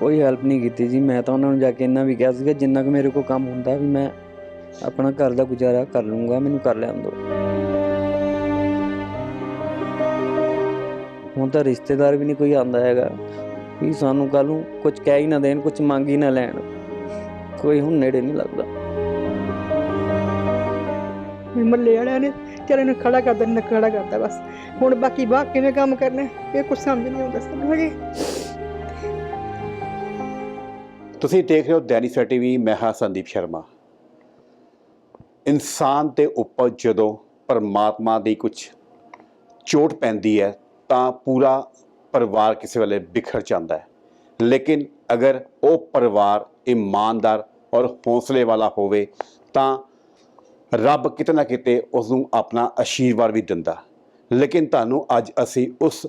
ਕੋਈ ਹੈਲਪ ਨਹੀਂ ਕੀਤੀ ਜੀ ਮੈਂ ਤਾਂ ਉਹਨਾਂ ਨੂੰ ਜਾ ਕੇ ਇੰਨਾ ਵੀ ਕਿਹਾ ਸੀਗਾ ਜਿੰਨਾ ਕੁ ਮੇਰੇ ਕੋਲ ਕੰਮ ਹੁੰਦਾ ਵੀ ਮੈਂ ਆਪਣਾ ਘਰ ਦਾ ਗੁਜ਼ਾਰਾ ਕਰ ਲੂੰਗਾ ਮੈਨੂੰ ਕਰ ਲੈਣ ਦਿਓ ਹੁਣ ਤਾਂ ਰਿਸ਼ਤੇਦਾਰ ਵੀ ਨਹੀਂ ਕੋਈ ਆਂਦਾ ਹੈਗਾ ਵੀ ਸਾਨੂੰ ਕੱਲ ਨੂੰ ਕੁਝ ਕਹਿ ਹੀ ਨਾ ਦੇਣ ਕੁਝ ਮੰਗ ਹੀ ਨਾ ਲੈਣ ਕੋਈ ਹੁਣ ਨੇੜੇ ਨਹੀਂ ਲੱਗਦਾ ਮੱਲੇ ਵਾਲਿਆਂ ਨੇ ਚਾਰੇ ਨੂੰ ਖੜਾ ਕਰ ਦਿੰਦਾ ਖੜਾ ਕਰਤਾ ਬਸ ਹੁਣ ਬਾਕੀ ਬਾਹਰ ਕਿਵੇਂ ਕੰਮ ਕਰਨਾ ਇਹ ਕੁਝ ਸਮਝ ਨਹੀਂ ਆਉਂਦਾ ਸਾਨੂੰ ਹਜੇ ਤੁਸੀਂ ਦੇਖ ਰਹੇ ਹੋ ਦੈਨਿਕ ਸਵੇਰਾ ਟੀਵੀ, ਮੈਂ ਹਾਂ ਸੰਦੀਪ ਸ਼ਰਮਾ। ਇਨਸਾਨ ਦੇ ਉੱਪਰ ਜਦੋਂ ਪਰਮਾਤਮਾ ਦੀ ਕੁਝ ਚੋਟ ਪੈਂਦੀ ਹੈ, ਤਾਂ ਪੂਰਾ ਪਰਿਵਾਰ ਕਿਸੇ ਵੇਲੇ ਬਿਖਰ ਜਾਂਦਾ ਹੈ। ਲੇਕਿਨ ਅਗਰ ਉਹ ਪਰਿਵਾਰ ਇਮਾਨਦਾਰ ਔਰ ਹੌਸਲੇ ਵਾਲਾ ਹੋਵੇ, ਤਾਂ ਰੱਬ ਕਿਤੇ ਨਾ ਕਿਤੇ ਉਸ ਨੂੰ ਆਪਣਾ ਆਸ਼ੀਰਵਾਦ ਵੀ ਦਿੰਦਾ। ਲੇਕਿਨ ਤੁਹਾਨੂੰ ਅੱਜ ਅਸੀਂ ਉਸ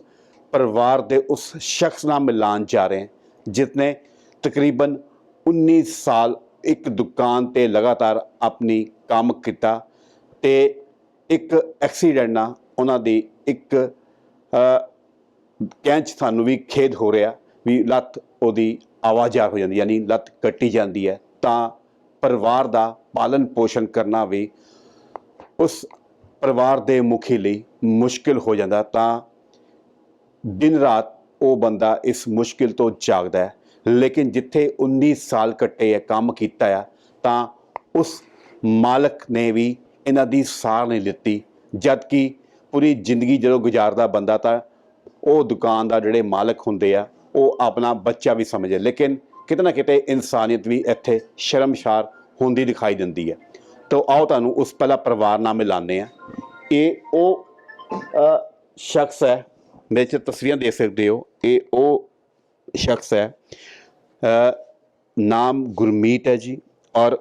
ਪਰਿਵਾਰ ਦੇ ਉਸ ਸ਼ਖਸ ਨਾਲ ਮਿਲਾਨ ਜਾ ਰਹੇ ਹਾਂ, ਜਿਸਨੇ ਤਕਰੀਬਨ 19 ਸਾਲ ਇੱਕ ਦੁਕਾਨ ਤੇ ਲਗਾਤਾਰ ਆਪਣੀ ਕੰਮ ਕੀਤਾ ਤੇ ਇੱਕ ਐਕਸੀਡੈਂਟ ਨਾਲ ਉਹਨਾਂ ਦੀ ਇੱਕ ਅ, ਕਹਿਣ 'ਚ ਤੁਹਾਨੂੰ ਵੀ ਖੇਦ ਹੋ ਰਿਹਾ ਵੀ ਲੱਤ ਉਹਦੀ ਆਵਾਜ਼ਾਰ ਹੋ ਜਾਂਦੀ ਯਾਨੀ ਲੱਤ ਕੱਟੀ ਜਾਂਦੀ ਹੈ। ਤਾਂ ਪਰਿਵਾਰ ਦਾ ਪਾਲਣ ਪੋਸ਼ਣ ਕਰਨਾ ਵੀ ਉਸ ਪਰਿਵਾਰ ਦੇ ਮੁਖੀ ਲਈ ਮੁਸ਼ਕਿਲ ਹੋ ਜਾਂਦਾ ਤਾਂ ਦਿਨ ਰਾਤ ਉਹ ਬੰਦਾ ਇਸ ਮੁਸ਼ਕਿਲ ਤੋਂ ਜਾਗਦਾ ਹੈ। ਲੇਕਿਨ ਜਿੱਥੇ 19 ਸਾਲ ਕੱਟੇ ਹੈ ਕੰਮ ਕੀਤਾ ਆ, ਤਾਂ ਉਸ ਮਾਲਕ ਨੇ ਵੀ ਇਹਨਾਂ ਦੀ ਸਾਰ ਨਹੀਂ ਲਿੱਤੀ। ਜਦ ਕਿ ਪੂਰੀ ਜ਼ਿੰਦਗੀ ਜਦੋਂ ਗੁਜ਼ਾਰਦਾ ਬੰਦਾ ਤਾਂ ਉਹ ਦੁਕਾਨ ਦਾ ਜਿਹੜੇ ਮਾਲਕ ਹੁੰਦੇ ਆ, ਉਹ ਆਪਣਾ ਬੱਚਾ ਵੀ ਸਮਝੇ। ਲੇਕਿਨ ਕਿਤੇ ਨਾ ਕਿਤੇ ਇਨਸਾਨੀਅਤ ਵੀ ਇੱਥੇ ਸ਼ਰਮਸ਼ਾਰ ਹੁੰਦੀ ਦਿਖਾਈ ਦਿੰਦੀ ਹੈ ਤਾਂ ਆਓ ਤੁਹਾਨੂੰ ਉਸ ਪਹਿਲਾ ਪਰਿਵਾਰ ਨਾਲ ਮਿਲਾਉਂਦੇ ਆ। ਇਹ ਉਹ ਸ਼ਖਸ ਹੈ, ਮੇਰੇ ਚ ਤਸਵੀਰਾਂ ਦੇਖ ਸਕਦੇ ਹੋ। ਇਹ ਉਹ ਸ਼ਖਸ ਹੈ। ਨਾਮ ਗੁਰਮੀਤ ਹੈ ਜੀ ਔਰ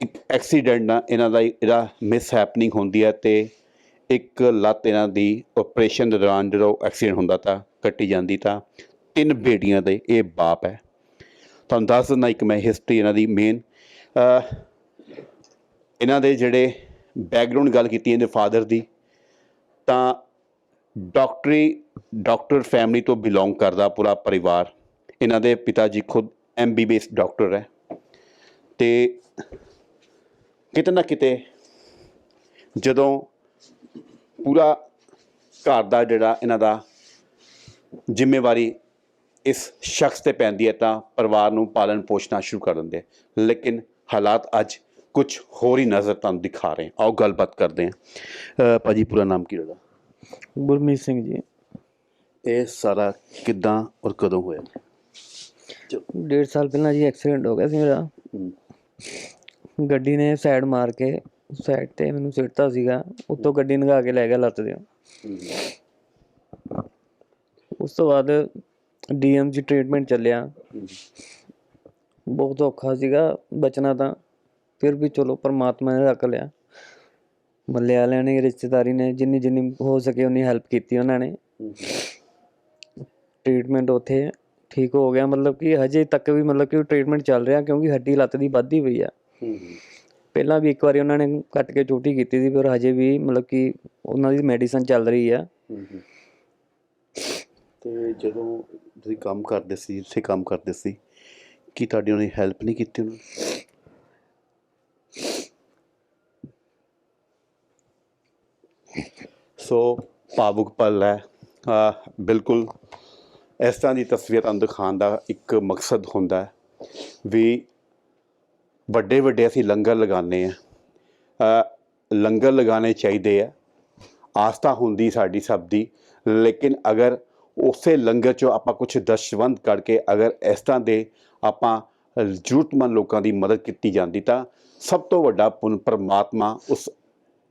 ਇੱਕ ਐਕਸੀਡੈਂਟ ਨਾਲ ਇਹਨਾਂ ਦਾ ਇਹਦਾ ਮਿਸ ਹੈਪਨਿੰਗ ਹੁੰਦੀ ਹੈ ਤੇ ਇੱਕ ਲੱਤ ਇਹਨਾਂ ਦੀ ਆਪਰੇਸ਼ਨ ਦੇ ਦੌਰਾਨ ਜਦੋਂ ਐਕਸੀਡੈਂਟ ਹੁੰਦਾ ਤਾਂ ਕੱਟੀ ਜਾਂਦੀ ਤਾਂ ਤਿੰਨ ਬੇਟੀਆਂ ਦੇ ਇਹ ਬਾਪ ਹੈ। ਤੁਹਾਨੂੰ ਦੱਸ ਦਿੰਦਾ ਇੱਕ ਮੈਂ ਹਿਸਟਰੀ ਇਹਨਾਂ ਦੀ ਮੇਨ ਇਹਨਾਂ ਦੇ ਜਿਹੜੇ ਬੈਕਗ੍ਰਾਉਂਡ ਗੱਲ ਕੀਤੀ ਇਹਦੇ ਫਾਦਰ ਦੀ ਤਾਂ ਡਾਕਟਰੀ ਡਾਕਟਰ ਫੈਮਿਲੀ ਤੋਂ ਬਿਲੋਂਗ ਕਰਦਾ ਪੂਰਾ ਪਰਿਵਾਰ। ਇਹਨਾਂ ਦੇ ਪਿਤਾ ਜੀ ਖੁਦ ਐਮਬੀਬੀਐਸ ਡਾਕਟਰ ਹੈ। ਤੇ ਕਿਤੇ ਨਾ ਕਿਤੇ ਜਦੋਂ ਪੂਰਾ ਘਰ ਦਾ ਜਿਹੜਾ ਇਹਨਾਂ ਦਾ ਜ਼ਿੰਮੇਵਾਰੀ ਇਸ ਸ਼ਖਸ ਤੇ ਪੈਂਦੀ ਹੈ ਤਾਂ ਪਰਿਵਾਰ ਨੂੰ ਪਾਲਣ ਪੋਸ਼ਣਾ ਸ਼ੁਰੂ ਕਰ ਦਿੰਦੇ ਲੇਕਿਨ ਹਾਲਾਤ ਅੱਜ ਕੁਝ ਹੋਰ ਹੀ ਨਜ਼ਰ ਤੁਹਾਨੂੰ ਦਿਖਾ ਰਹੇ ਆਓ ਗੱਲਬਾਤ ਕਰਦੇ ਹਾਂ। ਅ, ਭਾਜੀ ਪੂਰਾ ਨਾਮ ਕੀ ਤੁਹਾਡਾ ਗੁਰਮੀਤ ਸਿੰਘ ਜੀ। ਇਹ ਸਾਰਾ ਕਿੱਦਾਂ ਔਰ ਕਦੋਂ ਹੋਇਆ? ਡੇਢ ਸਾਲ ਪਹਿਲਾਂ ਜੀ ਐਕਸੀਡੈਂਟ ਹੋ ਗਿਆ ਸੀ ਮੇਰਾ। ਗੱਡੀ ਨੇ ਸਾਈਡ ਮਾਰ ਕੇ ਸਾਈਡ ਤੇ ਮੈਨੂੰ ਸਿੱਟਤਾ ਸੀਗਾ ਉੱਤੋਂ ਗੱਡੀ ਨਗਾ ਕੇ ਲੈ ਗਿਆ ਲੱਤ ਦੇ ਉਸ ਤੋਂ ਬਾਅਦ ਡੀਐਮ ਜੀ ਟ੍ਰੀਟਮੈਂਟ ਚੱਲਿਆ। ਬਹੁਤ ਔਖਾ ਸੀਗਾ ਬਚਣਾ ਤਾਂ ਫਿਰ ਵੀ ਚਲੋ ਪਰਮਾਤਮਾ ਨੇ ਰੱਖ ਲਿਆ। ਮੱਲੇ ਵਾਲਿਆਂ ਨੇ ਰਿਸ਼ਤੇਦਾਰੀ ਨੇ ਜਿੰਨੀ ਜਿੰਨੀ ਹੋ ਸਕੇ ਉਨੀ ਹੈਲਪ ਕੀਤੀ ਉਹਨਾਂ ਨੇ। ਟ੍ਰੀਟਮੈਂਟ ਉੱਥੇ ਠੀਕ ਹੋ ਗਿਆ ਮਤਲਬ ਕਿ ਹਜੇ ਤੱਕ ਵੀ ਮਤਲਬ ਕਿ ਟ੍ਰੀਟਮੈਂਟ ਚੱਲ ਰਿਹਾ ਕਿਉਂਕਿ ਹੱਡੀ ਲੱਤ ਦੀ ਵੱਧਦੀ ਪਈ ਆ। ਪਹਿਲਾਂ ਵੀ ਇੱਕ ਵਾਰੀ ਉਹਨਾਂ ਨੇ ਕੱਟ ਕੇ ਚੋਟੀ ਕੀਤੀ ਸੀ ਪਰ ਹਜੇ ਵੀ ਮਤਲਬ ਕਿ ਉਹਨਾਂ ਦੀ ਮੈਡੀਸਨ ਚੱਲ ਰਹੀ ਆ। ਤੇ ਜਦੋਂ ਤੁਸੀਂ ਕੰਮ ਕਰਦੇ ਸੀ ਇੱਥੇ ਕੰਮ ਕਰਦੇ ਸੀ ਕੀ ਤੁਹਾਡੀ ਉਹਨੇ ਹੈਲਪ ਨਹੀਂ ਕੀਤੀ ਉਹਨਾਂ? ਸੋ ਭਾਵੁਕ ਪਲ ਹੈ। ਬਿਲਕੁਲ ਇਸ ਤਰ੍ਹਾਂ ਦੀ ਤਸਵੀਰ ਤੁਹਾਨੂੰ ਦਿਖਾਉਣ ਦਾ ਇੱਕ ਮਕਸਦ ਹੁੰਦਾ ਹੈ ਵੀ ਵੱਡੇ ਵੱਡੇ ਅਸੀਂ ਲੰਗਰ ਲਗਾਉਂਦੇ ਆ, ਲੰਗਰ ਲਗਾਉਣੇ ਚਾਹੀਦੇ ਆ। ਆਸਥਾ ਹੁੰਦੀ ਸਾਡੀ ਸਭ ਦੀ, ਲੇਕਿਨ ਅਗਰ ਉਸੇ ਲੰਗਰ ਚੋਂ ਆਪਾਂ ਕੁਝ ਦਸ਼ਵੰਦ ਕਰਕੇ ਅਗਰ ਇਸ ਤਰ੍ਹਾਂ ਦੇ ਆਪਾਂ ਜ਼ਰੂਰਤਮੰਦ ਲੋਕਾਂ ਦੀ ਮਦਦ ਕੀਤੀ ਜਾਂਦੀ ਤਾਂ ਸਭ ਤੋਂ ਵੱਡਾ ਪੁੰਨ ਪਰਮਾਤਮਾ ਉਸ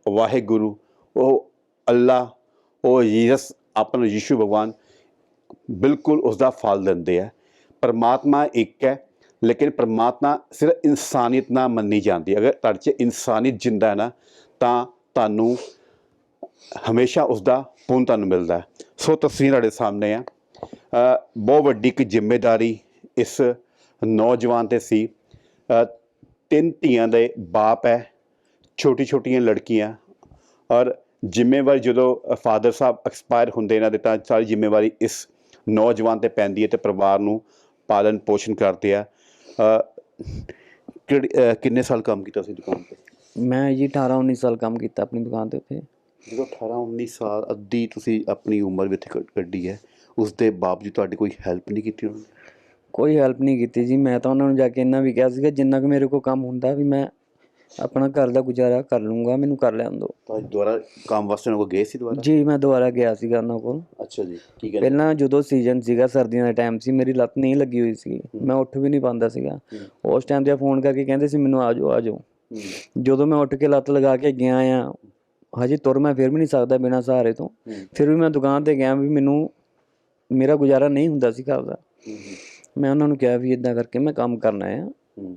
ਵਾਹਿਗੁਰੂ ਉਹ ਅੱਲਾ ਉਹ ਯੀਸਸ ਆਪਣਾ ਯੀਸ਼ੂ ਭਗਵਾਨ ਬਿਲਕੁਲ ਉਸ ਦਾ ਫਲ ਦਿੰਦੇ ਆ। ਪਰਮਾਤਮਾ ਇੱਕ ਹੈ, ਲੇਕਿਨ ਪਰਮਾਤਮਾ ਸਿਰਫ ਇਨਸਾਨੀਅਤ ਨਾਲ ਮੰਨੀ ਜਾਂਦੀ। ਅਗਰ ਤੁਹਾਡੇ 'ਚ ਇਨਸਾਨੀਅਤ ਜਿੰਦਾ ਹੈ ਨਾ, ਤਾਂ ਤੁਹਾਨੂੰ ਹਮੇਸ਼ਾ ਉਸ ਦਾ ਪੁੰਨ ਤੁਹਾਨੂੰ ਮਿਲਦਾ ਸੋ ਤਸਵੀਰ ਤੁਹਾਡੇ ਸਾਹਮਣੇ ਆ। ਬਹੁਤ ਵੱਡੀ ਇੱਕ ਜ਼ਿੰਮੇਵਾਰੀ ਇਸ ਨੌਜਵਾਨ ਤੇ ਸੀ। ਤਿੰਨ ਧੀਆਂ ਦੇ ਬਾਪ ਹੈ ਛੋਟੀ ਛੋਟੀਆਂ ਲੜਕੀਆਂ ਔਰ ਜ਼ਿੰਮੇਵਾਰੀ ਜਦੋਂ ਫਾਦਰ ਸਾਹਿਬ ਐਕਸਪਾਇਰ ਹੁੰਦੇ ਇਹਨਾਂ ਦੇ ਤਾਂ ਸਾਰੀ ਜ਼ਿੰਮੇਵਾਰੀ ਇਸ ਨੌਜਵਾਨ ਤੇ ਪੈਂਦੀ ਹੈ ਤੇ ਪਰਿਵਾਰ ਨੂੰ ਪਾਲਣ ਪੋਸ਼ਣ ਕਰਦੇ ਆ। ਕਿੰਨੇ ਸਾਲ ਕੰਮ ਕੀਤਾ ਸੀ ਦੁਕਾਨ ਤੇ? ਮੈਂ ਜੀ 18 19 ਸਾਲ ਕੰਮ ਕੀਤਾ ਆਪਣੀ ਦੁਕਾਨ ਤੇ ਉੱਥੇ। ਜਦੋਂ 18 19 ਸਾਲ ਅੱਧੀ ਤੁਸੀਂ ਆਪਣੀ ਉਮਰ ਵਿੱਚ ਕੱਢੀ ਹੈ ਉਸ ਦੇ ਬਾਵਜੂਦ ਤੁਹਾਡੀ ਕੋਈ ਹੈਲਪ ਨਹੀਂ ਕੀਤੀ ਉਹਨਾਂ ਨੇ? ਕੋਈ ਹੈਲਪ ਨਹੀਂ ਕੀਤੀ ਜੀ। ਮੈਂ ਤਾਂ ਉਹਨਾਂ ਨੂੰ ਜਾ ਕੇ ਇੰਨਾ ਵੀ ਕਿਹਾ ਸੀਗਾ ਜਿੰਨਾ ਕੁ ਮੇਰੇ ਕੋਲ ਕੰਮ ਹੁੰਦਾ ਵੀ ਮੈਂ ਆਪਣਾ ਘਰ ਦਾ ਗੁਜ਼ਾਰਾ ਕਰ ਲੂੰਗਾ ਮੈਨੂੰ ਕਰ ਲੈਣ ਦਿਓ ਤਾਂ ਦੁਬਾਰਾ ਕੰਮ ਵਾਸਤੇ ਉਹਨਾਂ ਕੋਲ ਗਏ ਸੀ ਦੁਬਾਰਾ? ਜੀ ਮੈਂ ਦੁਬਾਰਾ ਗਿਆ ਸੀਗਾ ਉਹਨਾਂ ਕੋਲ। ਅੱਛਾ ਜੀ ਠੀਕ ਹੈ ਪਹਿਲਾਂ ਜਦੋਂ ਸੀਜ਼ਨ ਸੀਗਾ ਸਰਦੀਆਂ ਦਾ ਟਾਈਮ ਸੀ ਮੇਰੀ ਲੱਤ ਨਹੀਂ ਲੱਗੀ ਹੋਈ ਸੀ ਮੈਂ ਉੱਠ ਵੀ ਨਹੀਂ ਪਾਉਂਦਾ ਸੀਗਾ। ਉਸ ਟਾਈਮ ਤੇ ਫੋਨ ਕਰਕੇ ਕਹਿੰਦੇ ਸੀ ਮੈਨੂੰ ਆ ਜਾਓ ਆ ਜਾਓ। ਜਦੋਂ ਮੈਂ ਉੱਠ ਕੇ ਲੱਤ ਲਗਾ ਕੇ ਗਿਆ ਆ ਹਜੇ ਤੁਰ ਮੈਂ ਫਿਰ ਵੀ ਨਹੀਂ ਸਕਦਾ ਬਿਨਾਂ ਸਹਾਰੇ ਤੋਂ। ਫਿਰ ਵੀ ਮੈਂ ਦੁਕਾਨ ਤੇ ਗਿਆ ਵੀ ਮੈਨੂੰ ਮੇਰਾ ਗੁਜ਼ਾਰਾ ਨਹੀਂ ਹੁੰਦਾ ਸੀ ਘਰ ਦਾ। ਮੈਂ ਉਹਨਾਂ ਨੂੰ ਕਿਹਾ ਵੀ ਇਦਾਂ ਕਰਕੇ ਮੈਂ ਕੰਮ ਕਰਨਾ ਆ।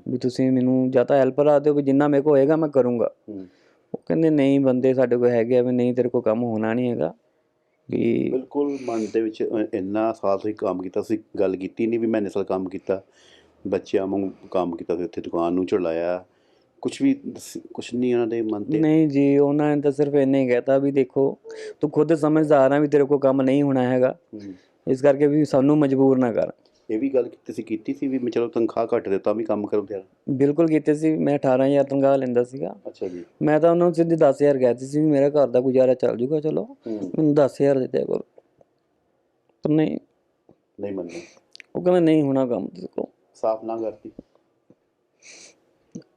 ਵੀ ਤੁਸੀਂ ਮੈਨੂੰ ਜਾਂ ਤਾਂ ਹੈਲਪ ਕਰਾ ਦਿਓ ਵੀ ਜਿੰਨਾ ਮੇਰੇ ਕੋਲ ਹੋਏਗਾ ਮੈਂ ਕਰੂੰਗਾ। ਉਹ ਕਹਿੰਦੇ ਨਹੀਂ ਬੰਦੇ ਸਾਡੇ ਕੋਲ ਹੈਗੇ ਆ ਵੀ ਨਹੀਂ ਤੇਰੇ ਕੋਲ ਕੰਮ ਹੋਣਾ ਨਹੀਂ ਹੈਗਾ। ਵੀ ਬਿਲਕੁਲ ਮਨ ਦੇ ਵਿੱਚ ਇੰਨਾ ਸਾਲ ਤੁਸੀਂ ਕੰਮ ਕੀਤਾ ਤੁਸੀਂ ਗੱਲ ਕੀਤੀ ਨਹੀਂ ਵੀ ਮੈਂ ਇੰਨੇ ਸਾਲ ਕੰਮ ਕੀਤਾ। ਬੱਚਿਆਂ ਵਾਂਗ ਕੰਮ ਕੀਤਾ ਤੇ ਉੱਥੇ ਦੁਕਾਨ ਨੂੰ ਚਲਾਇਆ ਕੁਝ ਵੀ ਕੁਝ ਨਹੀਂ ਉਹਨਾਂ ਦੇ ਮਨ ਤੇ। ਨਹੀਂ ਜੀ ਉਹਨਾਂ ਨੇ ਤਾਂ ਸਿਰਫ ਇੰਨੇ ਹੀ ਕਹਿਤਾ ਵੀ ਦੇਖੋ ਤੂੰ ਖੁਦ ਸਮਝਦਾਰ ਆ ਵੀ ਤੇਰੇ ਕੋਲ ਕੰਮ ਨਹੀਂ ਹੋਣਾ ਹੈਗਾ। ਇਸ ਕਰਕੇ ਵੀ ਸਾਨੂੰ ਮਜਬੂਰ ਨਾ ਕਰ। ਇਹ ਵੀ ਗੱਲ ਤੁਸੀਂ ਕੀਤੀ ਸੀ ਵੀ ਮੈਂ ਚਲੋ ਤਨਖਾਹ ਘੱਟ ਦਿੱਤਾ ਵੀ ਕੰਮ ਕਰੋ ਤੇ ਬਿਲਕੁਲ ਕੀਤੇ ਸੀ ਮੈਂ 18000 ਤਨਖਾਹ ਲੈਂਦਾ ਸੀਗਾ। ਅੱਛਾ ਜੀ। ਮੈਂ ਤਾਂ ਉਹਨਾਂ ਨੂੰ ਸਿੱਧੀ 10000 ਕਹਿਤੀ ਸੀ ਵੀ ਮੇਰਾ ਘਰ ਦਾ ਗੁਜ਼ਾਰਾ ਚੱਲ ਜੂਗਾ ਚਲੋ। ਮੈਨੂੰ 10000 ਦਿੱਤੇ ਕੋਲ। ਪਰ ਨਹੀਂ। ਨਹੀਂ ਮੰਨਦੇ ਉਹ ਕਹਿੰਦੇ ਨਹੀਂ ਹੋਣਾ ਕੰਮ ਤੇ ਕੋ ਸਾਫ਼ ਨਾ ਕਰਤੀ।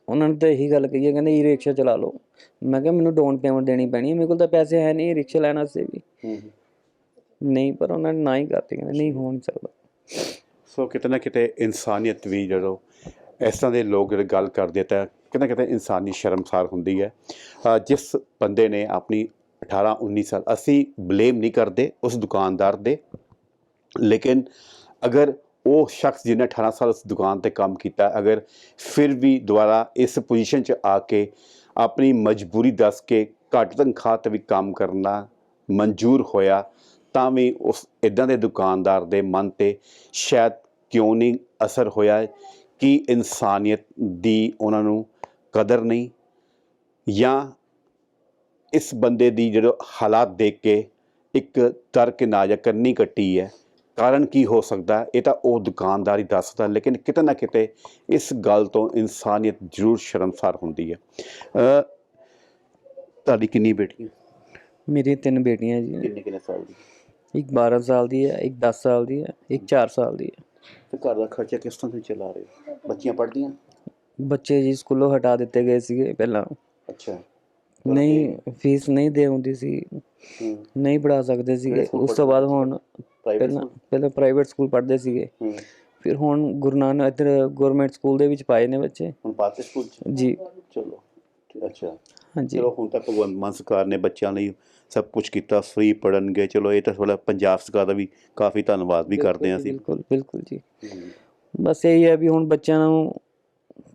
ਉਹਨਾਂ ਨੇ ਤਾਂ ਇਹੀ ਗੱਲ ਕਹੀ ਹੈ ਕਹਿੰਦੇ ਈ ਰਿਕਸ਼ਾ ਚਲਾ ਲਓ। ਮੈਂ ਕਿਹਾ ਮੈਨੂੰ ਡਾਊਨ ਪੇਮੈਂਟ ਦੇਣੀ ਪੈਣੀ ਹੈ ਮੇਰੇ ਕੋਲ ਤਾਂ ਪੈਸੇ ਹੈ ਨਹੀਂ ਰਿਕਸ਼ਾ ਲੈਣ ਵਾਸਤੇ ਵੀ। ਨਹੀਂ ਪਰ ਉਹਨਾਂ ਨੇ ਨਾ ਹੀ ਕਰਤੀ ਕਹਿੰਦੇ ਨਹੀਂ ਹੋ ਨਹੀਂ ਸਕਦਾ ਸੋ ਕਿਤੇ ਨਾ ਕਿਤੇ ਇਨਸਾਨੀਅਤ ਵੀ ਜਦੋਂ ਇਸ ਤਰ੍ਹਾਂ ਦੇ ਲੋਕ ਜਿਹੜੇ ਗੱਲ ਕਰਦੇ ਤਾਂ ਕਿਤੇ ਨਾ ਕਿਤੇ ਇਨਸਾਨੀ ਸ਼ਰਮਸਾਰ ਹੁੰਦੀ ਹੈ। ਜਿਸ ਬੰਦੇ ਨੇ ਆਪਣੀ 18 19 ਸਾਲ, ਅਸੀਂ ਬਲੇਮ ਨਹੀਂ ਕਰਦੇ ਉਸ ਦੁਕਾਨਦਾਰ ਦੇ। ਲੇਕਿਨ ਅਗਰ ਉਹ ਸ਼ਖਸ ਜਿਹਨੇ 18 ਸਾਲ ਉਸ ਦੁਕਾਨ ਤੇ ਕੰਮ ਕੀਤਾ, ਅਗਰ ਫਿਰ ਵੀ ਦੁਬਾਰਾ ਇਸ ਪੋਜੀਸ਼ਨ 'ਚ ਆ ਕੇ ਆਪਣੀ ਮਜਬੂਰੀ ਦੱਸ ਕੇ ਘੱਟ ਤਨਖਾਹ ਤੇ ਵੀ ਕੰਮ ਕਰਨਾ ਮਨਜ਼ੂਰ ਹੋਇਆ, ਤਾਂ ਵੀ ਉਸ ਇਦਾਂ ਦੇ ਦੁਕਾਨਦਾਰ ਦੇ ਮਨ ਤੇ ਸ਼ਾਇਦ ਕਿਉਂ ਨਹੀਂ ਅਸਰ ਹੋਇਆ ਕਿ ਇਨਸਾਨੀਅਤ ਦੀ ਉਹਨਾਂ ਨੂੰ ਕਦਰ ਨਹੀਂ? ਜਾਂ ਇਸ ਬੰਦੇ ਦੀ ਜਿਹੜੇ ਹਾਲਾਤ ਦੇਖ ਕੇ ਇੱਕ ਤਰਕ ਨਾ ਜਾਂ ਕੰਨੀ ਕੱਟੀ ਹੈ ਕਾਰਨ ਕੀ ਹੋ ਸਕਦਾ? ਇਹ ਤਾਂ ਉਹ ਦੁਕਾਨਦਾਰ ਹੀ ਦੱਸਦਾ ਲੇਕਿਨ ਕਿਤੇ ਨਾ ਕਿਤੇ ਇਸ ਗੱਲ ਤੋਂ ਇਨਸਾਨੀਅਤ ਜ਼ਰੂਰ ਸ਼ਰਮਸਾਰ ਹੁੰਦੀ ਹੈ। ਅ, ਤੁਹਾਡੀ ਕਿੰਨੀ ਬੇਟੀਆਂ? ਮੇਰੀ ਤਿੰਨ ਬੇਟੀਆਂ ਜੀ। ਕਿੰਨੇ ਕਿੰਨੇ ਸਾਲ ਦੀ? ਇੱਕ 12 ਸਾਲ ਦੀ ਹੈ ਇੱਕ 10 ਸਾਲ ਦੀ ਹੈ ਇੱਕ 4 ਸਾਲ ਦੀ ਹੈ। ਤੇ ਘਰ ਦਾ ਖਰਚਾ ਕਿਸ ਤਰ੍ਹਾਂ ਤੁਸੀਂ ਚਲਾ ਰਹੇ ਹੋ? ਬੱਚੀਆਂ ਪੜ੍ਹਦੀਆਂ? ਬੱਚੇ ਜੀ ਸਕੂਲੋਂ ਹਟਾ ਦਿੱਤੇ ਗਏ ਸੀਗੇ ਪਹਿਲਾਂ। ਅੱਛਾ। ਨਹੀਂ ਫੀਸ ਨਹੀਂ ਦੇ ਹੁੰਦੀ ਸੀ। ਹੂੰ। ਨਹੀਂ ਪੜਾ ਸਕਦੇ ਸੀਗੇ। ਉਸ ਤੋਂ ਬਾਅਦ ਹੁਣ ਪਹਿਲਾਂ ਪਹਿਲਾਂ ਪ੍ਰਾਈਵੇਟ ਸਕੂਲ ਪੜ੍ਹਦੇ ਸੀਗੇ। ਹੂੰ। ਫਿਰ ਹੁਣ ਗੁਰੂ ਨਾਨਕ ਇੱਧਰ ਗਵਰਨਮੈਂਟ ਸਕੂਲ ਦੇ ਵਿੱਚ ਪਾਏ ਨੇ ਬੱਚੇ। ਹੁਣ ਪਾਤੇ ਸਕੂਲ ਚ? ਜੀ। ਚਲੋ ਅੱਛਾ। ਹਾਂਜੀ। ਚਲੋ ਹੁਣ ਤੱਕ ਭਗਵੰਤ ਮਾਨ ਸਰਕਾਰ ਨੇ ਬੱਚਿਆਂ ਲਈ ਸਭ ਕੁਝ ਕੀਤਾ ਫ੍ਰੀ ਪੜਨਗੇ ਚਲੋ ਇਹ ਤਾਂ ਥੋੜਾ ਪੰਜਾਬ ਸਰਕਾਰ ਦਾ ਵੀ ਕਾਫੀ ਧੰਨਵਾਦ ਵੀ ਕਰਦੇ ਹਾਂ ਅਸੀਂ। ਬਿਲਕੁਲ ਬਿਲਕੁਲ ਜੀ। ਬਸ ਇਹੀ ਹੈ ਵੀ ਹੁਣ ਬੱਚਿਆਂ ਨੂੰ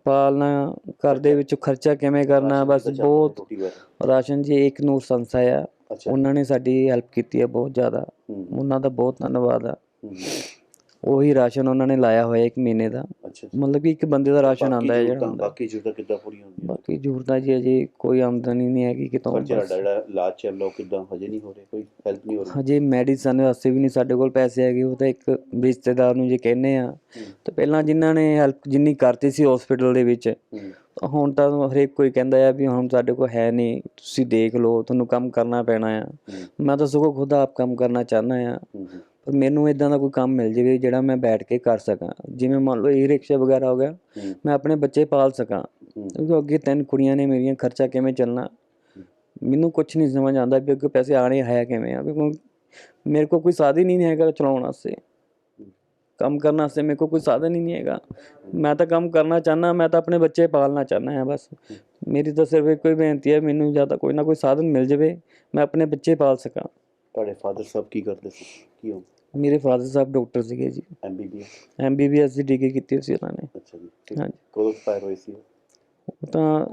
ਪਾਲਣਾ ਘਰ ਦੇ ਵਿੱਚ ਖਰਚਾ ਕਿਵੇਂ ਕਰਨਾ ਬਸ ਬਹੁਤ। ਰਾਸ਼ਨ ਜੀ ਇੱਕ ਨੂਰ ਸੰਸਥਾ ਆ। ਉਹਨਾਂ ਨੇ ਸਾਡੀ ਹੈਲਪ ਕੀਤੀ ਹੈ ਬਹੁਤ ਜ਼ਿਆਦਾ। ਉਹਨਾਂ ਦਾ ਬਹੁਤ ਧੰਨਵਾਦ ਆ। ਉਹੀ ਰਾਸ਼ਨ ਉਹਨਾਂ ਨੇ ਲਾਇਆ ਹੋਇਆ ਇੱਕ ਮਹੀਨੇ ਦਾ। ਅੱਛਾ ਮਤਲਬ ਕਿ ਇੱਕ ਬੰਦੇ ਦਾ ਰਾਸ਼ਨ ਆਉਂਦਾ ਹੈ ਜਿਹੜਾ ਹੁੰਦਾ। ਬਾਕੀ ਜ਼ਰੂਰਤਾਂ ਕਿੱਦਾਂ ਪੂਰੀਆਂ ਹੁੰਦੀਆਂ? ਬਾਕੀ ਜ਼ਰੂਰਤਾਂ ਜੀ ਅਜੇ ਕੋਈ ਆਮਦਨੀ ਨਹੀਂ ਹੈਗੀ ਖਰਚਾ ਬਸ। ਸਾਡਾ ਜਿਹੜਾ ਇਲਾਜ ਚੱਲ ਉਹ ਕਿੱਦਾਂ? ਹਜੇ ਨਹੀਂ ਹੋ ਰਿਹਾ ਕੋਈ ਹੈਲਪ ਨਹੀਂ ਹੋ ਰਹੀ? ਹਜੇ ਮੈਡੀਸਨ ਵਾਸਤੇ ਵੀ ਨਹੀਂ ਸਾਡੇ ਕੋਲ ਪੈਸੇ ਹੈਗੇ ਉਹ ਤਾਂ ਇੱਕ ਰਿਸ਼ਤੇਦਾਰ ਨੂੰ ਜੇ ਕਹਿੰਦੇ ਆ ਤੇ ਪਹਿਲਾਂ ਜਿਨ੍ਹਾਂ ਨੇ ਹੈਲਪ ਜਿੰਨੀ ਕਰਤੀ ਸੀ ਹਸਪੀਟਲ ਦੇ ਵਿੱਚ ਹੂੰ, ਤਾਂ ਹੁਣ ਤਾਂ ਹਰੇਕ ਕੋਈ ਕਹਿੰਦਾ ਆ ਵੀ ਹੁਣ ਸਾਡੇ ਕੋਲ ਹੈ ਨਹੀਂ ਤੁਸੀਂ ਦੇਖ ਲਓ ਤੁਹਾਨੂੰ ਕੰਮ ਕਰਨਾ ਪੈਣਾ ਆ। ਹੂੰ, ਮੈਂ ਤਾਂ ਸਗੋਂ ਖੁਦ ਆਪ ਕੰਮ ਕਰਨਾ ਚਾਹੁੰਦਾ ਆ। ਹੂੰ, ਹੂੰ, ਪਰ ਮੈਨੂੰ ਇਦਾਂ ਦਾ ਕੋਈ ਕੰਮ ਮਿਲ ਜਾਵੇ ਜਿਹੜਾ ਮੈਂ ਬੈਠ ਕੇ ਕਰ ਸਕਾਂ। ਜਿਵੇਂ ਮੰਨ ਲਓ ਈ ਰਿਕਸ਼ਾ ਵਗੈਰਾ ਹੋ ਗਿਆ ਮੈਂ ਆਪਣੇ ਬੱਚੇ ਪਾਲ ਸਕਾਂ। ਕਿਉਂਕਿ ਅੱਗੇ ਤਿੰਨ ਕੁੜੀਆਂ ਨੇ ਮੇਰੀਆਂ ਖਰਚਾ ਕਿਵੇਂ ਚੱਲਣਾ? ਮੈਨੂੰ ਕੁਝ ਨਹੀਂ ਸਮਝ ਆਉਂਦਾ ਵੀ ਅੱਗੇ ਪੈਸੇ ਆਣੇ ਹੈ ਕਿਵੇਂ ਆ। ਕਿਉਂਕਿ ਮੇਰੇ ਕੋਲ ਕੋਈ ਸਾਧਨ ਹੀ ਨਹੀਂ ਹੈਗਾ ਚਲਾਉਣ ਵਾਸਤੇ। ਕੰਮ ਕਰਨ ਵਾਸਤੇ ਮੇਰੇ ਕੋਲ ਕੋਈ ਸਾਧਨ ਹੀ ਨਹੀਂ ਹੈਗਾ। ਮੈਂ ਤਾਂ ਕੰਮ ਕਰਨਾ ਚਾਹੁੰਦਾ ਮੈਂ ਤਾਂ ਆਪਣੇ ਬੱਚੇ ਪਾਲਣਾ ਚਾਹੁੰਦਾ ਹਾਂ ਬਸ। ਮੇਰੀ ਤਾਂ ਸਿਰਫ ਇੱਕੋ ਹੀ ਬੇਨਤੀ ਹੈ ਮੈਨੂੰ ਜਾਂ ਤਾਂ ਕੋਈ ਨਾ ਕੋਈ ਸਾਧਨ ਮਿਲ ਜਾਵੇ ਮੈਂ ਆਪਣੇ ਬੱਚੇ ਪਾਲ ਸਕਾਂ। ਤੁਹਾਡੇ ਫਾਦਰ ਸਾਹਿਬ ਕੀ ਕਰਦੇ ਸੀ? ਕੀ ਹੋ ਮੇਰੇ ਫਾਦਰ ਸਾਹਿਬ ਡਾਕਟਰ ਸੀਗੇ ਜੀ। ਐਮਬੀਬੀਐਸ ਐਮਬੀਬੀਐਸ ਦੀ ਡਿਗਰੀ ਕੀਤੀ ਹੋਈ ਸੀ ਉਹਨਾਂ ਨੇ। ਅੱਛਾ ਜੀ ਠੀਕ। ਹਾਂਜੀ। ਕਦੋਂ ਐਕਸਪਾਇਰ ਸੀ ਉਹ? ਤਾਂ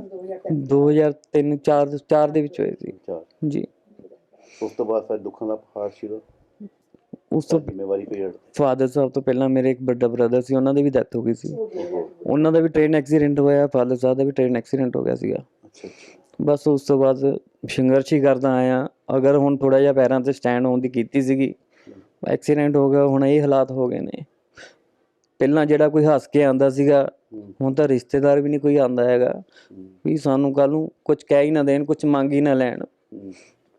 2003 4 4 ਦੇ ਵਿੱਚ ਹੋਏ ਸੀ। ਚਾਰ। ਜੀ। ਉਸ ਤੋਂ ਬਾਅਦ ਫਿਰ ਦੁੱਖਾਂ ਦਾ ਪਹਾੜ ਸ਼ੁਰੂ ਉਸ ਤੋਂ ਜ਼ਿੰਮੇਵਾਰੀ ਪੀਰੀਅਡ ਫਾਦਰ ਸਾਹਿਬ ਤੋਂ ਪਹਿਲਾਂ ਮੇਰੇ ਇੱਕ ਵੱਡਾ ਬ੍ਰਦਰ ਸੀ ਉਹਨਾਂ ਦੀ ਵੀ ਡੈਥ ਹੋ ਗਈ ਸੀ। ਉਹਨਾਂ ਦਾ ਵੀ ਟ੍ਰੇਨ ਐਕਸੀਡੈਂਟ ਹੋਇਆ ਫਾਦਰ ਸਾਹਿਬ ਦਾ ਵੀ ਟ੍ਰੇਨ ਐਕਸੀਡੈਂਟ ਹੋ ਗਿਆ ਸੀਗਾ। ਅੱਛਾ ਅੱਛਾ। ਬਸ ਉਸ ਤੋਂ ਬਾਅਦ ਸੰਘਰਸ਼ ਹੀ ਕਰਦਾ ਆਇਆ। ਅਗਰ ਹੁਣ ਥੋੜਾ ਜਿਹਾ ਪੈਰਾਂ ਤੇ ਸਟੈਂਡ ਹੋਣ ਦੀ ਕੀਤੀ ਸੀਗੀ ਐਕਸੀਡੈਂਟ ਹੋ ਗਿਆ, ਹੁਣ ਇਹ ਹਾਲਾਤ ਹੋ ਗਏ ਨੇ। ਪਹਿਲਾਂ ਜਿਹੜਾ ਕੋਈ ਹੱਸ ਕੇ ਆਂਦਾ ਸੀਗਾ, ਹੁਣ ਤਾਂ ਰਿਸ਼ਤੇਦਾਰ ਵੀ ਨਹੀਂ ਕੋਈ ਆਂਦਾ ਹੈਗਾ। ਵੀ ਸਾਨੂੰ ਕੱਲ ਨੂੰ ਕੁਝ ਕਹਿ ਹੀ ਨਾ ਦੇਣ ਕੁਝ ਮੰਗ ਹੀ ਨਾ ਲੈਣ।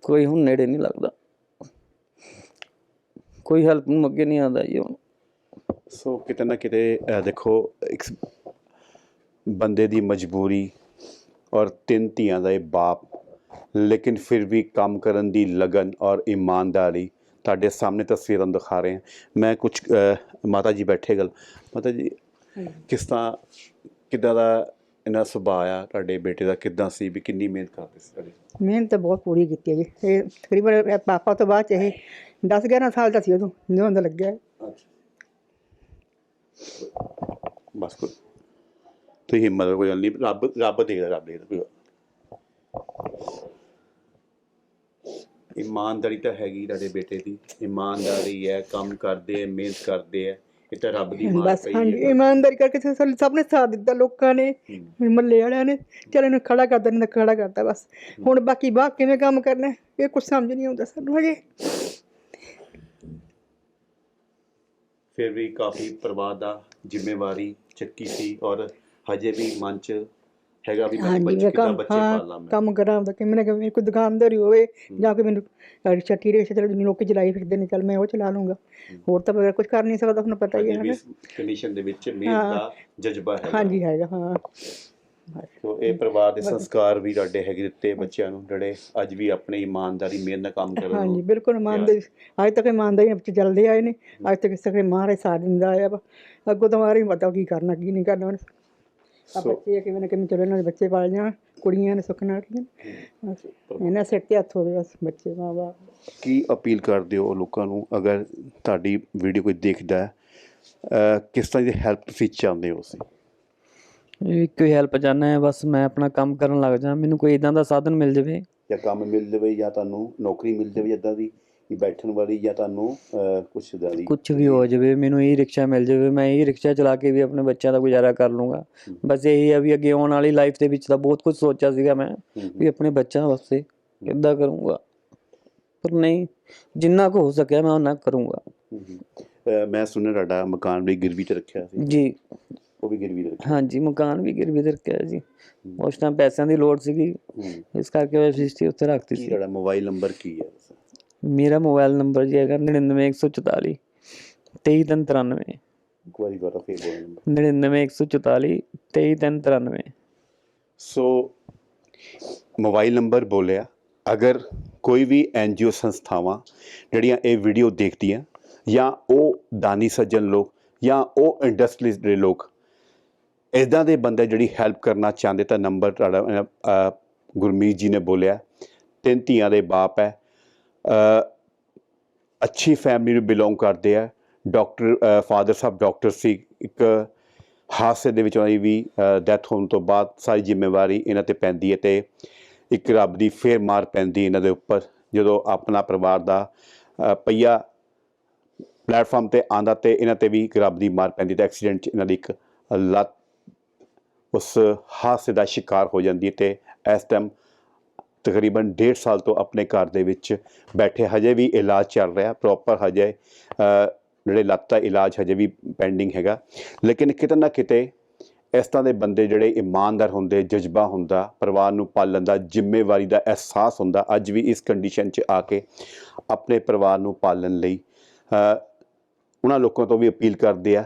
ਕੋਈ ਹੁਣ ਨੇੜੇ ਨਹੀਂ ਲੱਗਦਾ। ਕੋਈ ਹੈਲਪ ਨੂੰ ਅੱਗੇ ਨਹੀਂ ਆਂਦਾ ਜੀ ਹੁਣ। ਸੋ ਕਿਤੇ ਨਾ ਕਿਤੇ ਦੇਖੋ, ਇੱਕ ਬੰਦੇ ਦੀ ਮਜਬੂਰੀ ਔਰ ਤਿੰਨ ਧੀਆਂ ਦਾ ਇਹ ਬਾਪ ਲੇਕਿਨ ਫਿਰ ਵੀ ਕੰਮ ਕਰਨ ਦੀ ਲਗਨ ਔਰ ਇਮਾਨਦਾਰੀ ਤੁਹਾਡੇ ਸਾਹਮਣੇ ਤਸਵੀਰਾਂ ਦਿਖਾ ਰਹੇ ਹਾਂ। ਮੈਂ ਕੁਝ ਮਾਤਾ ਜੀ ਬੈਠੇ ਗੱਲ। ਮਾਤਾ ਜੀ ਕਿਸ ਤਰ੍ਹਾਂ ਕਿੱਦਾਂ ਦਾ ਇਹਨਾਂ ਸੁਭਾਅ ਆ? ਤੁਹਾਡੇ ਬੇਟੇ ਦਾ ਕਿੱਦਾਂ ਸੀ ਵੀ ਕਿੰਨੀ ਮਿਹਨਤ ਕਰਦੇ ਸੀ ਤੁਹਾਡੇ? ਮਿਹਨਤ ਤਾਂ ਬਹੁਤ ਪੂਰੀ ਕੀਤੀ ਹੈ ਜੀ। ਇਹ ਤਕਰੀਬਨ ਪਾਪਾ ਤੋਂ ਬਾਅਦ ਇਹ 10 11 ਸਾਲ ਦਾ ਸੀ ਉਦੋਂ ਜਦੋਂ ਦਾ ਲੱਗਿਆ। ਬਸ ਕੋਈ ਤੁਸੀਂ ਹਿੰਮਤ ਕੋਈ ਨਹੀਂ। ਰੱਬ ਰੱਬ ਦੇਖਦਾ ਰੱਬ ਦੇਖਦਾ ਕੋਈ ਇਮਾਨਦਾਰੀ ਤਾਂ ਹੈਗੀ ਤੁਹਾਡੇ ਬੇਟੇ ਦੀ। ਇਮਾਨਦਾਰੀ ਹੈ ਕੰਮ ਕਰਦੇ ਹੈ ਮਿਹਨਤ ਕਰਦੇ ਹੈ। ਇਹ ਤਾਂ ਰੱਬ ਦੀ ਮਾਰ ਬਸ ਪਈ ਹਾਂਜੀ ਹੈ ਇਮਾਨਦਾਰੀ ਕਰਕੇ ਸਾ- ਸਾਨੂੰ ਸਭ ਨੇ ਸਾਥ ਦਿੱਤਾ ਲੋਕਾਂ ਨੇ ਮੱਲੇ ਵਾਲਿਆਂ ਨੇ। ਚੱਲ ਇਹਨੂੰ ਖੜਾ ਕਰਦਾ ਨਹੀਂ ਤਾਂ ਖੜਾ ਕਰਤਾ ਬਸ। ਹੁਣ ਬਾਕੀ ਬਾਹਰ ਕਿਵੇਂ ਕੰਮ ਕਰਨਾ ਹੈ, ਇਹ ਕੁਝ ਸਮਝ ਨਹੀਂ ਆਉਂਦਾ ਸਾਨੂੰ ਹਜੇ। ਫਿਰ ਵੀ ਕਾਫੀ ਪਰਿਵਾਰ ਦਾ ਜ਼ਿੰਮੇਵਾਰੀ ਚੱਕੀ ਸੀ ਔਰ ਹਜੇ ਵੀ ਮਨ ਚ ਹੈਗਾ ਵੀ ਮੈਂ ਹਾਂਜੀ ਬੱਚੇ ਮੈਂ ਕਿੱਦਾਂ ਕੰਮ ਬੱਚੇ ਪਾਲਾਂ ਹਾਂ ਮੈਂ। ਕੰਮ ਕਰਾਂ ਹੁੰਦਾ ਕਿ ਮੈਨੂੰ ਕਿਵੇਂ ਕੋਈ ਦੁਕਾਨਦਾਰੀ ਹੋਵੇ ਜਾਂ ਕਿ ਮੈਨੂੰ ਰਿਕਸ਼ਾ ਟੀ ਰਿਕਸ਼ਾ ਚਲੋ ਲੋਕੀ ਚਲਾਈ ਫਿਰਦੇ ਨੇ ਚੱਲ ਮੈਂ ਉਹ ਚਲਾ ਲੂੰਗਾ। ਹੋਰ ਤਾਂ ਮੈਂ ਕੁਝ ਕਰ ਨਹੀਂ ਸਕਦਾ ਤੁਹਾਨੂੰ ਪਤਾ ਹੀ ਹੈ ਨਾ ਕੰਡੀਸ਼ਨ ਦੇ ਵਿੱਚ ਮਿਹਨਤ ਦਾ ਜਜ਼ਬਾ ਹੈ ਹਾਂਜੀ ਹੈਗਾ ਹਾਂ। ਸੋ ਇਹ ਪਰਿਵਾਰ ਦੇ ਸੰਸਕਾਰ ਵੀ ਤੁਹਾਡੇ ਹੈਗੇ ਦਿੱਤੇ ਬੱਚਿਆਂ ਨੂੰ ਜਿਹੜੇ ਅੱਜ ਵੀ ਆਪਣੀ ਇਮਾਨਦਾਰੀ ਮਿਹਨਤ ਨਾਲ ਕੰਮ ਕਰਨ ਹਾਂਜੀ ਨੂੰ ਬਿਲਕੁਲ ਇਮਾਨਦਾਰੀ। ਅੱਜ ਤੱਕ ਇਮਾਨਦਾਰੀ ਬੱਚੇ ਚੱਲਦੇ ਆਏ ਨੇ ਅੱਜ ਤੱਕ ਸਾਰੇ ਮਹਾਰਾਜ ਸਾਥ ਦਿੰਦਾ ਆਇਆ ਵਾ। ਅੱਗੋਂ ਤਾਂ ਮਾਰੇ ਪਤਾ ਕੀ ਕਰਨਾ ਕੀ ਨਹੀਂ ਕਰਨਾ। ਆ ਸੋ- ਬੱਚੇ ਕਿਵੇਂ ਨਾ ਕਿਵੇਂ ਚਲੋ ਇਹਨਾਂ ਦੇ ਬੱਚੇ ਪਾਲ ਜਾਣ ਕੁੜੀਆਂ ਨੇ ਸੁੱਖ ਨਾਲ ਠੀਕ ਹੈ ਨਾ। ਬਸ ਇਹਨਾਂ ਸਿਰ ਤੇ ਹੱਥ ਹੋਵੇ ਬਸ ਬੱਚੇ ਮਾਂ ਬਾਪ। ਕੀ ਅਪੀਲ ਕਰਦੇ ਹੋ ਲੋਕਾਂ ਨੂੰ ਅਗਰ ਤੁਹਾਡੀ ਵੀਡੀਓ ਕੋਈ ਦੇਖਦਾ ਹੈ ਅਹ ਕਿਸ ਤਰ੍ਹਾਂ ਦੀ ਹੈਲਪ ਤੁਸੀਂ ਚਾਹੁੰਦੇ ਹੋ ਤੁਸੀਂ ਇਹ ਕੋਈ ਹੈਲਪ ਚਾਹੁੰਦਾ ਹੈ ਬਸ ਮੈਂ ਆਪਣਾ ਕੰਮ ਕਰਨ ਲੱਗ ਜਾ ਮੈਨੂੰ ਕੋਈ ਇਦਾਂ ਦਾ ਸਾਧਨ ਮਿਲ ਜਾਵੇ। ਜਾਂ ਕੰਮ ਮਿਲ ਜਾਵੇ ਜਾਂ ਤੁਹਾਨੂੰ ਨੌਕਰੀ ਮਿਲ ਜਾਵੇ ਇਦਾਂ ਦੀ ਵੀ ਬੈਠਣ ਵਾਲੀ ਜਾਂ ਤੁਹਾਨੂੰ ਕੁਛ ਇਦਾਂ ਦੀ ਕੁਝ ਵੀ ਹੋ ਜਾਵੇ ਮੈਨੂੰ ਇਹ ਰਿਕਸ਼ਾ ਮਿਲ ਜਾਵੇ ਮੈਂ ਇਹ ਰਿਕਸ਼ਾ ਚਲਾ ਕੇ ਵੀ ਆਪਣੇ ਬੱਚਿਆਂ ਦਾ ਗੁਜ਼ਾਰਾ ਕਰ ਲੂੰਗਾ। ਬਸ ਇਹੀ ਹੈ ਵੀ ਅੱਗੇ ਆਉਣ ਵਾਲੀ ਲਾਈਫ ਦੇ ਵਿੱਚ ਤਾਂ ਬਹੁਤ ਕੁਝ ਸੋਚਿਆ ਸੀਗਾ ਮੈਂ ਵੀ ਆਪਣੇ ਬੱਚਿਆਂ ਵਾਸਤੇ ਕਿੱਦਾਂ ਕਰੂੰਗਾ। ਪਰ ਨਹੀਂ ਜਿੰਨਾ ਕੁ ਹੋ ਸਕਿਆ ਮੈਂ ਉਹਨਾਂ ਕਰੂੰਗਾ। ਮੈਂ ਸੁਣਿਆ ਤੁਹਾਡਾ ਮਕਾਨ ਵੀ ਗਿਰਵੀ ਤੇ ਰੱਖਿਆ ਸੀ। ਜੀ। ਉਹ ਵੀ ਗਿਰਵੀ ਤੇ ਰੱਖਿਆ। ਹਾਂਜੀ ਮਕਾਨ ਵੀ ਗਿਰਵੀ ਤੇ ਰੱਖਿਆ ਜੀ। ਉਸ ਟਾਈਮ ਪੈਸਿਆਂ ਦੀ ਲੋੜ ਸੀਗੀ। ਇਸ ਕਰਕੇ ਮੈਂ ਰਜਿਸਟਰੀ ਉੱਤੇ ਰੱਖਤੀ ਕੀ ਸੀ। ਤੁਹਾਡਾ ਮੋਬਾਈਲ ਨੰਬਰ ਕੀ ਹੈ? ਮੇਰਾ ਮੋਬਾਈਲ ਨੰਬਰ ਜੀ ਹੈਗਾ 99144 2393 ਇੱਕ ਵਾਰੀ ਦੁਬਾਰਾ ਫੇਰ ਬੋਲੋ ਨੰਬਰ 99144 2393 ਸੋ ਮੋਬਾਈਲ ਨੰਬਰ ਬੋਲਿਆ ਅਗਰ ਕੋਈ ਵੀ ਐਨਜੀਓ ਸੰਸਥਾਵਾਂ ਜਿਹੜੀਆਂ ਇਹ ਵੀਡੀਓ ਦੇਖਦੀਆਂ ਜਾਂ ਉਹ ਦਾਨੀ ਸੱਜਣ ਲੋਕ ਜਾਂ ਉਹ ਇੰਡਸਟਰੀਜ਼ ਦੇ ਲੋਕ ਇਦਾਂ ਦੇ ਬੰਦੇ ਜਿਹੜੀ ਹੈਲਪ ਕਰਨਾ ਚਾਹੁੰਦੇ ਤਾਂ ਨੰਬਰ ਤੁਹਾਡਾ ਗੁਰਮੀਤ ਜੀ ਨੇ ਬੋਲਿਆ ਤਿੰਨ ਧੀਆਂ ਦੇ ਬਾਪ ਹੈ ਅੱਛੀ ਫੈਮਿਲੀ ਨੂੰ ਬਿਲੋਂਗ ਕਰਦੇ ਆ। ਡਾਕਟਰ ਫਾਦਰ ਸਾਹਿਬ ਡਾਕਟਰ ਸੀ। ਇੱਕ ਹਾਦਸੇ ਦੇ ਵਿੱਚ ਉਹਨਾਂ ਦੀ ਵੀ ਡੈਥ ਹੋਣ ਤੋਂ ਬਾਅਦ ਸਾਰੀ ਜ਼ਿੰਮੇਵਾਰੀ ਇਹਨਾਂ ਤੇ ਪੈਂਦੀ ਹੈ ਤੇ ਇੱਕ ਰੱਬ ਦੀ ਫੇਰ ਮਾਰ ਪੈਂਦੀ ਇਹਨਾਂ ਦੇ ਉੱਪਰ ਜਦੋਂ ਆਪਣਾ ਪਰਿਵਾਰ ਦਾ ਅ, ਪਹੀਆ ਪਲੇਟਫਾਰਮ ਤੇ ਆਂਦਾ ਤੇ ਇਹਨਾਂ ਤੇ ਵੀ ਇੱਕ ਰੱਬ ਦੀ ਮਾਰ ਪੈਂਦੀ ਤੇ ਐਕਸੀਡੈਂਟ 'ਚ ਇਹਨਾਂ ਦੀ ਇੱਕ ਲੱਤ ਉਸ ਹਾਦਸੇ ਦਾ ਸ਼ਿਕਾਰ ਹੋ ਜਾਂਦੀ ਹੈ ਤੇ ਇਸ ਟਾਈਮ ਤਕਰੀਬਨ 1.5 ਸਾਲ ਤੋਂ ਆਪਣੇ ਘਰ ਦੇ ਵਿੱਚ ਬੈਠੇ, ਹਜੇ ਵੀ ਇਲਾਜ ਚੱਲ ਰਿਹਾ ਪ੍ਰੋਪਰ ਹਜੇ ਜਿਹੜੇ ਲੱਤ ਦਾ ਇਲਾਜ ਹਜੇ ਵੀ ਪੈਂਡਿੰਗ ਹੈਗਾ। ਲੇਕਿਨ ਕਿਤੇ ਨਾ ਕਿਤੇ ਇਸ ਤਰ੍ਹਾਂ ਦੇ ਬੰਦੇ ਜਿਹੜੇ ਇਮਾਨਦਾਰ ਹੁੰਦੇ, ਜਜ਼ਬਾ ਹੁੰਦਾ, ਪਰਿਵਾਰ ਨੂੰ ਪਾਲਣ ਦਾ ਜ਼ਿੰਮੇਵਾਰੀ ਦਾ ਅਹਿਸਾਸ ਹੁੰਦਾ, ਅੱਜ ਵੀ ਇਸ ਕੰਡੀਸ਼ਨ 'ਚ ਆ ਕੇ ਆਪਣੇ ਪਰਿਵਾਰ ਨੂੰ ਪਾਲਣ ਲਈ ਉਹਨਾਂ ਲੋਕਾਂ ਤੋਂ ਵੀ ਅਪੀਲ ਕਰਦੇ ਆ,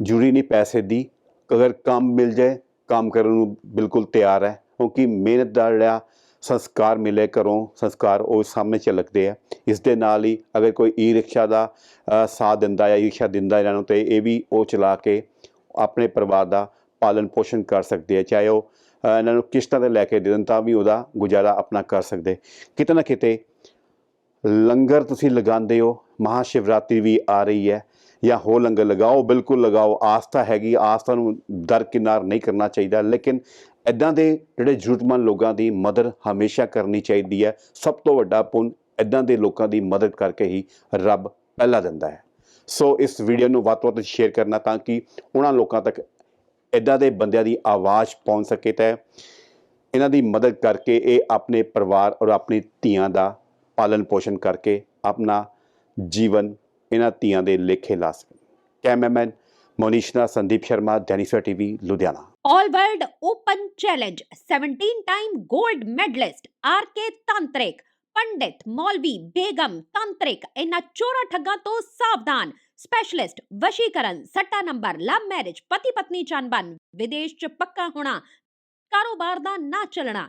ਜ਼ਰੂਰੀ ਨਹੀਂ ਪੈਸੇ ਦੀ, ਅਗਰ ਕੰਮ ਮਿਲ ਜਾਏ, ਕੰਮ ਕਰਨ ਨੂੰ ਬਿਲਕੁਲ ਤਿਆਰ ਹੈ, ਕਿਉਂਕਿ ਮਿਹਨਤ ਦਾ ਜਿਹੜਾ ਸੰਸਕਾਰ ਮਿਲੇ ਘਰੋਂ, ਸੰਸਕਾਰ ਉਹ ਸਾਹਮਣੇ ਝਲਕਦੇ ਆ। ਇਸ ਦੇ ਨਾਲ ਹੀ ਅਗਰ ਕੋਈ ਈ ਰਿਕਸ਼ਾ ਦਾ ਸਾਥ ਦਿੰਦਾ ਜਾਂ ਈ ਰਿਕਸ਼ਾ ਦਿੰਦਾ ਇਹਨਾਂ ਨੂੰ, ਤੇ ਇਹ ਵੀ ਉਹ ਚਲਾ ਕੇ ਆਪਣੇ ਪਰਿਵਾਰ ਦਾ ਪਾਲਣ ਪੋਸ਼ਣ ਕਰ ਸਕਦੇ ਆ। ਚਾਹੇ ਉਹ ਇਹਨਾਂ ਨੂੰ ਕਿਸ਼ਤਾਂ ਤੇ ਲੈ ਕੇ ਦੇ ਦੇਣ ਤਾਂ ਵੀ ਉਹਦਾ ਗੁਜ਼ਾਰਾ ਆਪਣਾ ਕਰ ਸਕਦੇ। ਕਿਤੇ ਨਾ ਕਿਤੇ ਲੰਗਰ ਤੁਸੀਂ ਲਗਾਉਂਦੇ ਹੋ ਮਹਾ ਸ਼ਿਵਰਾਤਰੀ ਵੀ ਆ ਰਹੀ ਹੈ ਜਾਂ ਹੋ ਲੰਗਰ ਲਗਾਓ, ਬਿਲਕੁਲ ਲਗਾਓ। ਆਸਥਾ ਹੈਗੀ, ਆਸਥਾ ਨੂੰ ਦਰਕਿਨਾਰ ਨਹੀਂ ਕਰਨਾ ਚਾਹੀਦਾ, ਲੇਕਿਨ ਇਦਾਂ ਦੇ ਜਿਹੜੇ ਜ਼ਰੂਰਤਮੰਦ ਲੋਕਾਂ ਦੀ ਮਦਦ ਹਮੇਸ਼ਾ ਕਰਨੀ ਚਾਹੀਦੀ ਹੈ। ਸਭ ਤੋਂ ਵੱਡਾ ਪੁੰਨ ਇਦਾਂ ਦੇ ਲੋਕਾਂ ਦੀ ਮਦਦ ਕਰਕੇ ਹੀ ਰੱਬ ਪਹਿਲਾ ਦਿੰਦਾ ਹੈ। ਸੋ ਇਸ ਵੀਡੀਓ ਨੂੰ ਵੱਧ ਤੋਂ ਵੱਧ ਸ਼ੇਅਰ ਕਰਨਾ ਤਾਂ ਕਿ ਉਹਨਾਂ ਲੋਕਾਂ ਤੱਕ ਇਦਾਂ ਦੇ ਬੰਦਿਆਂ ਦੀ ਆਵਾਜ਼ ਪਹੁੰਚ ਸਕੇ ਤਾਂ ਇਹਨਾਂ ਦੀ ਮਦਦ ਕਰਕੇ ਇਹ ਆਪਣੇ ਪਰਿਵਾਰ ਔਰ ਆਪਣੀ ਧੀਆਂ ਦਾ ਪਾਲਣ ਪੋਸ਼ਣ ਕਰਕੇ ਆਪਣਾ ਜੀਵਨ ਇਹਨਾਂ ਧੀਆਂ ਦੇ ਲੇਖੇ ਲਾ ਸਕਣ। Cameraman मोनिशना Sandeep Sharma डेनिफर TV Ludhiana. All world open challenge 17 time gold medalist R K तांत्रिक पंडित मौलवी बेगम तांत्रिक इना चोरा ठगा तो सावधान। स्पेशलिस्ट वशीकरण, सट्टा नंबर लव मैरिज पति पत्नी चानबन विदेश च पक्का होना, कारोबार दा ना चलना।